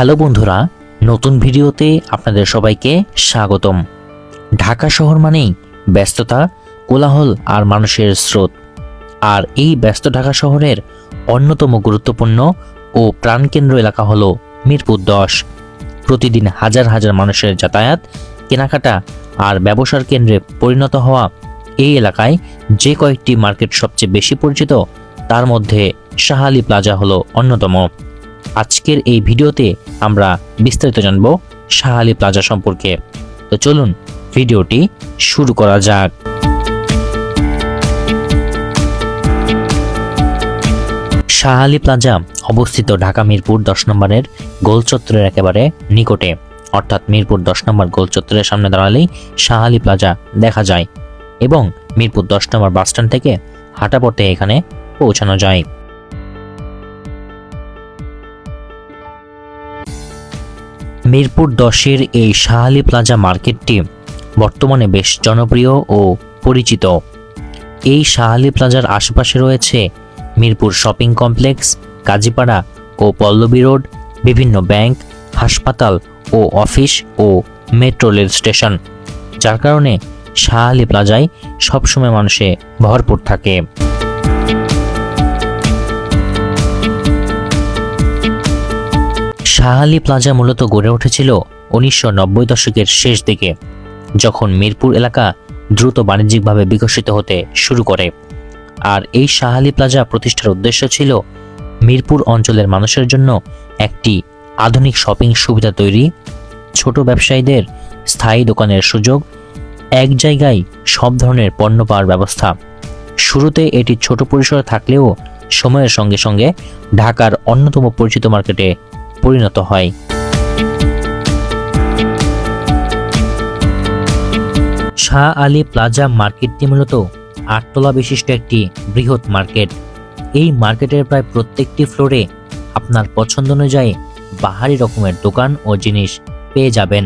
Hello বন্ধুরা, নতুন ভিডিওতে আপনাদের সবাইকে স্বাগতম। ঢাকা শহর মানেই ব্যস্ততা, কোলাহল আর মানুষের স্রোত। আর এই ব্যস্ত ঢাকা শহরের অন্যতম গুরুত্বপূর্ণ ও প্রাণকেন্দ্র এলাকা হলো মিরপুর দশ। প্রতিদিন হাজার হাজার মানুষের যাতায়াত, কেনাকাটা আর ব্যবসার কেন্দ্রে পরিণত হওয়া এই এলাকায় যে কয়েকটি মার্কেট সবচেয়ে বেশি পরিচিত, তার মধ্যে শাহালি প্লাজা হলো অন্যতম। আজকের এই ভিডিওতে আমরা বিস্তারিত জানব শাহালি প্লাজা সম্পর্কে। তো চলুন ভিডিওটি শুরু করা যাক। শাহালি প্লাজা অবস্থিত ঢাকা মিরপুর দশ নম্বরের গোল চত্বরের একেবারে নিকটে। অর্থাৎ মিরপুর দশ নম্বর গোল চত্বরের সামনে দাঁড়ালেই শাহালি প্লাজা দেখা যায় এবং মিরপুর দশ নম্বর বাসস্ট্যান্ড থেকে হাঁটা পথে এখানে পৌঁছানো যায়। মিরপুর দশের এই শাহালি প্লাজা মার্কেটটি বর্তমানে বেশ জনপ্রিয় ও পরিচিত। এই শাহালি প্লাজার আশেপাশে রয়েছে মিরপুর শপিং কমপ্লেক্স, কাজীপাড়া ও পল্লবী রোড, বিভিন্ন ব্যাংক, হাসপাতাল ও অফিস ও মেট্রো রেল স্টেশন, যার কারণে শাহালি প্লাজায় সবসময় মানুষে ভরপুর থাকে। শাহালি প্লাজা মূলত গড়ে উঠেছিল উনিশশো নব্বই দশকের শেষ দিকে, যখন মিরপুর এলাকা দ্রুত বাণিজ্যিকভাবে বিকশিত হতে শুরু করে। আর এই শাহালি প্লাজা প্রতিষ্ঠার উদ্দেশ্য ছিল মিরপুর অঞ্চলের মানুষের জন্য একটি আধুনিক শপিং সুবিধা তৈরি, ছোট ব্যবসায়ীদের স্থায়ী দোকানের সুযোগ, এক জায়গায় সব ধরনের পণ্য পাওয়ার ব্যবস্থা। শুরুতে এটি ছোট পরিসরে থাকলেও সময়ের সঙ্গে সঙ্গে ঢাকার অন্যতম পরিচিত মার্কেটে পরিণত হয়। শাহ আলী প্লাজা মার্কেটটি মূলত আটতলা বিশিষ্ট একটি বৃহৎ মার্কেট। এই মার্কেটের প্রায় প্রত্যেকটি ফ্লোরে আপনার পছন্দ অনুযায়ী বাহারি রকমের দোকান ও জিনিস পেয়ে যাবেন।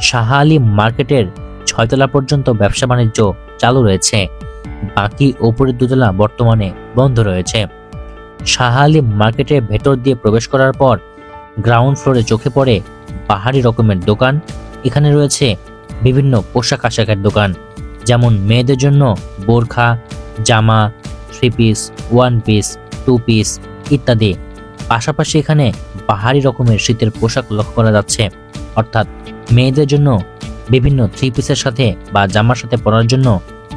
শাহ আলী মার্কেটের ছয়তলা পর্যন্ত ব্যবসা বাণিজ্য চালু রয়েছে। বাকি ওপরের দুতলা বর্তমানে বন্ধ রয়েছে। শাহ আলী মার্কেটের ভেতর দিয়ে প্রবেশ করার পর গ্রাউন্ড ফ্লোরে চোখে পড়ে পাহাড়ি রকমের দোকান। এখানে রয়েছে বিভিন্ন পোশাক আশাকের দোকান, যেমন মেয়েদের জন্য বোরখা, জামা three piece one piece two piece ইত্যাদি। পাশাপাশি এখানে পাহাড়ি রকমের শীতের পোশাক লক্ষ্য করা যাচ্ছে। অর্থাৎ মেয়েদের জন্য বিভিন্ন থ্রি পিসের সাথে বা জামার সাথে পরার জন্য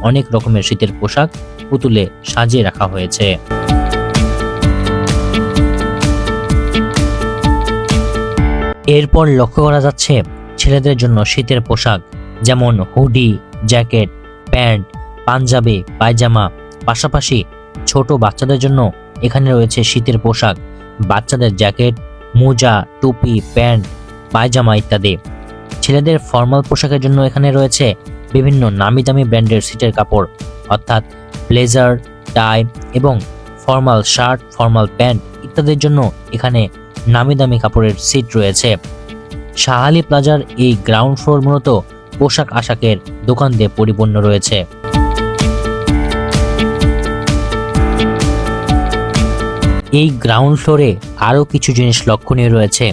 অনেক রকমের শীতের পোশাক পুতুলে সাজিয়ে রাখা হয়েছে। এরপর লক্ষ্য করা যাচ্ছে ছেলেদের জন্য শীতের পোশাক, যেমন hoodie, jacket, pant, panjabi, pyjama. পাশাপাশি ছোট বাচ্চাদের জন্য এখানে রয়েছে শীতের পোশাক, বাচ্চাদের জ্যাকেট, মোজা, টুপি, প্যান্ট, পায়জামা ইত্যাদি। ছেলেদের ফর্মাল পোশাকের জন্য এখানে রয়েছে বিভিন্ন নামি দামি ব্র্যান্ডের শীতের কাপড়, অর্থাৎ ব্লেজার, টাই এবং ফর্মাল শার্ট, ফর্মাল প্যান্ট ইত্যাদির জন্য এখানে নামি দামি কাপড়ের সিট রয়েছে। শাহালি প্লাজার এই গ্রাউন্ড ফ্লোর মূলত পোশাক আশাকের দোকান দিয়ে পরিপূর্ণ রয়েছে। এই গ্রাউন্ড ফ্লোরে আরও কিছু জিনিস লক্ষণীয় রয়েছে,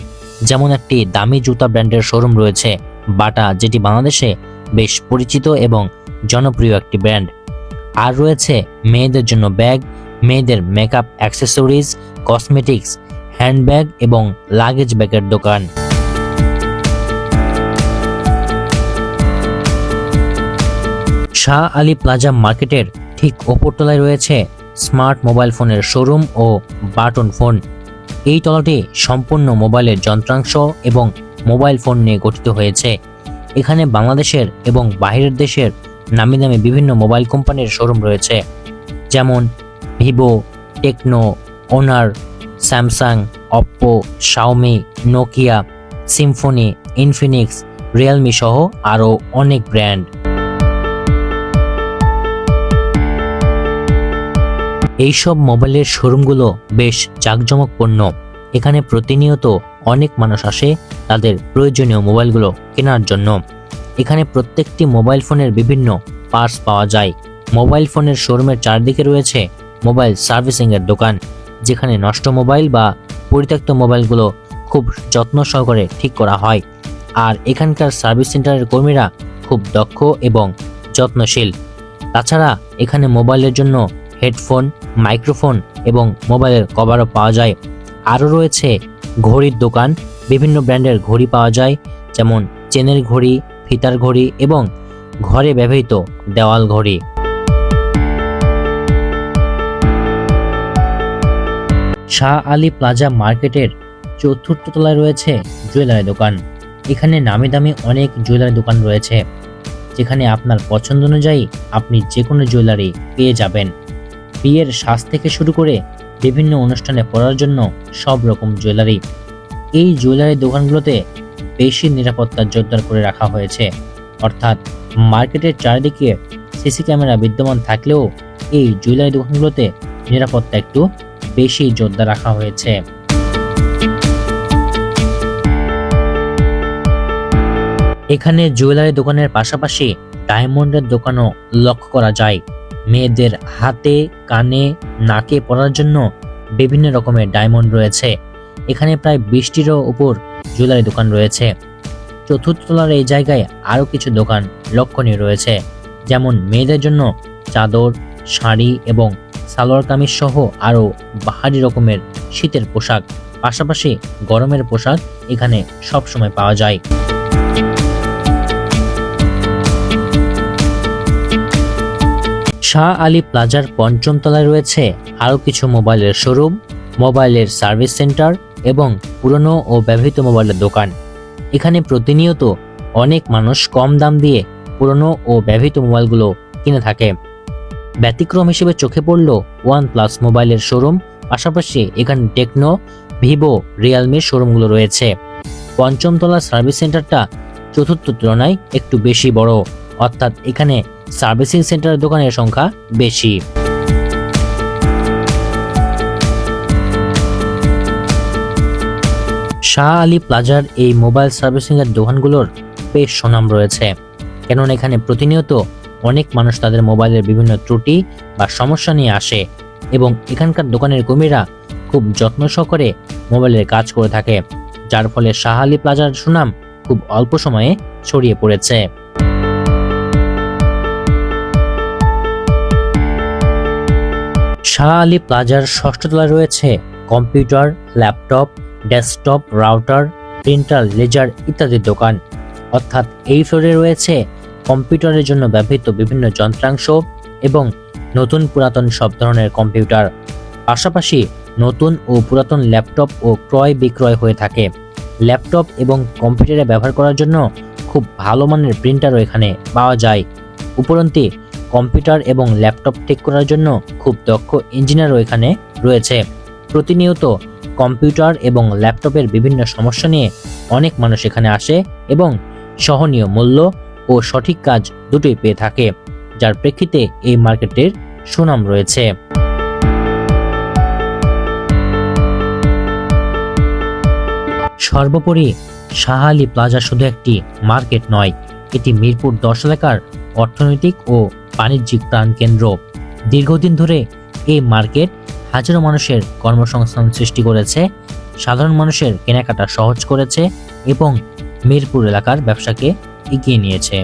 যেমন একটি দামি জুতা ব্র্যান্ডের শোরুম রয়েছে, বাটা যেটি বাংলাদেশে বেশ পরিচিত এবং জনপ্রিয় একটি ব্র্যান্ড আর রয়েছে মেয়েদের জন্য ব্যাগ, মেয়েদের মেকআপ অ্যাক্সেসরিজ কসমেটিক্স হ্যান্ডব্যাগ এবং লাগেজ ব্যাগের দোকান। শাহ আলী প্লাজা মার্কেটের ঠিক ওপরতলায় রয়েছে স্মার্ট মোবাইল ফোনের শোরুম ও বাটন ফোন। এই তলাটি সম্পূর্ণ মোবাইলের যন্ত্রাংশ এবং মোবাইল ফোন নিয়ে গঠিত হয়েছে। এখানে বাংলাদেশের এবং বাইরের দেশের নামি দামি বিভিন্ন মোবাইল কোম্পানির শোরুম রয়েছে। যেমন Vivo, Tecno, Honor Samsung, Oppo, Xiaomi, Nokia, Symphony, Infinix, Realme সহ আরও অনেক ব্র্যান্ড। এইসব মোবাইলের শোরুমগুলো বেশ জাঁকজমকপূর্ণ। এখানে প্রতিনিয়ত অনেক মানুষ আসে তাদের প্রয়োজনীয় মোবাইলগুলো কেনার জন্য। এখানে প্রত্যেকটি মোবাইল ফোনের বিভিন্ন পার্টস পাওয়া যায়। মোবাইল ফোনের শোরুমের চারদিকে রয়েছে মোবাইল সার্ভিসিংয়ের দোকান। যেখানে নষ্ট মোবাইল বা পরিত্যক্ত মোবাইলগুলো খুব যত্ন সহকারে ঠিক করা হয়। আর এখানকার সার্ভিস সেন্টারের কর্মীরা খুব দক্ষ এবং যত্নশীল। তাছাড়া এখানে মোবাইলের জন্য হেডফোন, মাইক্রোফোন এবং মোবাইলের কভারও পাওয়া যায়। আরও রয়েছে ঘড়ির দোকান, বিভিন্ন ব্র্যান্ডের ঘড়ি পাওয়া যায়, যেমন চেনের ঘড়ি, ফিতার ঘড়ি এবং ঘরে ব্যবহৃত দেওয়াল ঘড়ি। শাহ আলী প্লাজা মার্কেটের চতুর্থ তলায় রয়েছে জুয়েলারি দোকান। এখানে নামি দামি অনেক জুয়েলারি দোকান রয়েছে, যেখানে আপনার পছন্দ অনুযায়ী আপনি যে কোনো জুয়েলারি পেয়ে যাবেন। বিয়ের সাজ থেকে শুরু করে বিভিন্ন অনুষ্ঠানে পড়ার জন্য সব রকম জুয়েলারি। এই জুয়েলারি দোকানগুলোতে বেশি নিরাপত্তা জোরদার করে রাখা হয়েছে। অর্থাৎ মার্কেটের চারিদিকে সিসি ক্যামেরা বিদ্যমান থাকলেও এই জুয়েলারি দোকানগুলোতে নিরাপত্তা একটু বেশি জোরদার রাখা হয়েছে। এখানে জুয়েলারি দোকানের পাশাপাশি ডায়মন্ডের দোকানও লক্ষ্য করা যায়। মেয়েদের হাতে, কানে, নাকে পরার জন্য বিভিন্ন রকমের ডায়মন্ড রয়েছে। এখানে প্রায় বিশটিরও উপর জুয়েলারি দোকান রয়েছে। চতুর্থ তলার এই জায়গায় আরও কিছু দোকান লক্ষণীয় রয়েছে। যেমন মেয়েদের জন্য চাদর, শাড়ি এবং সালোয়ার কামিজ সহ আরও বাহারি রকমের শীতের পোশাক, পাশাপাশি গরমের পোশাক এখানে সবসময় পাওয়া যায়। শাহ আলী প্লাজার পঞ্চম তলায় রয়েছে আরও কিছু মোবাইলের শোরুম, মোবাইলের সার্ভিস সেন্টার এবং পুরনো ও ব্যবহৃত মোবাইলের দোকান। এখানে প্রতিনিয়ত অনেক মানুষ কম দাম দিয়ে পুরনো ও ব্যবহৃত মোবাইলগুলো কিনে থাকে। ব্যতিক্রম হিসেবে চোখে পড়ল ওয়ান প্লাস মোবাইলের শোরুম, পাশাপাশি এখানে টেকনো, ভিভো, রিয়েলমির শোরুমগুলো রয়েছে। পঞ্চম তলার সার্ভিস সেন্টারটা চতুর্থ তুলনায় একটু বেশি বড়, অর্থাৎ এখানে সার্ভিসিং সেন্টারের দোকানের সংখ্যা বেশি। শাহ আলী প্লাজার এই মোবাইল সার্ভিসিং এর দোকানগুলোর বেশ সুনাম রয়েছে, কেননা এখানে প্রতিনিয়ত অনেক মানুষ তাদের মোবাইলের বিভিন্ন ত্রুটি বা সমস্যা নিয়ে আসে এবং এখানকার দোকানের কর্মীরা খুব যত্ন সহকারে মোবাইলের কাজ করে থাকে, যার ফলে শাহ আলী প্লাজার সুনাম খুব অল্প সময়ে ছড়িয়ে পড়েছে। শাহ আলী প্লাজার ষষ্ঠ তলায় রয়েছে computer, laptop, desktop, router, printer, laser ইত্যাদির দোকান। অর্থাৎ এই ফ্লোরে রয়েছে কম্পিউটারের জন্য ব্যবহৃত বিভিন্ন যন্ত্রাংশ এবং নতুন পুরাতন সব ধরনের কম্পিউটার। পাশাপাশি নতুন ও পুরাতন ল্যাপটপ ও ক্রয় বিক্রয় হয়ে থাকে। ল্যাপটপ এবং কম্পিউটারে ব্যবহার করার জন্য খুব ভালো মানের প্রিন্টারও এখানে পাওয়া যায়। উপরন্তি কম্পিউটার এবং ল্যাপটপ ঠিক করার জন্য খুব দক্ষ ইঞ্জিনিয়ারও এখানে রয়েছে। প্রতিনিয়ত কম্পিউটার এবং ল্যাপটপের বিভিন্ন সমস্যা নিয়ে অনেক মানুষ এখানে আসে এবং সহনীয় মূল্য ও সঠিক কাজ দুটোই পেয়ে থাকে, যার প্রেক্ষিতে এই মার্কেটের সুনাম রয়েছে। সর্বোপরি শাহ আলী প্লাজা শুধু একটি মার্কেট নয়, এটি মিরপুর দশ এলাকার অর্থনৈতিক ও বাণিজ্যিক প্রাণকেন্দ্র দীর্ঘদিন ধরে এই মার্কেট হাজারো মানুষের কর্মসংস্থান সৃষ্টি করেছে, সাধারণ মানুষের কেনাকাটা সহজ করেছে এবং মিরপুর এলাকার ব্যবসাকে এগিয়ে নিয়েছে।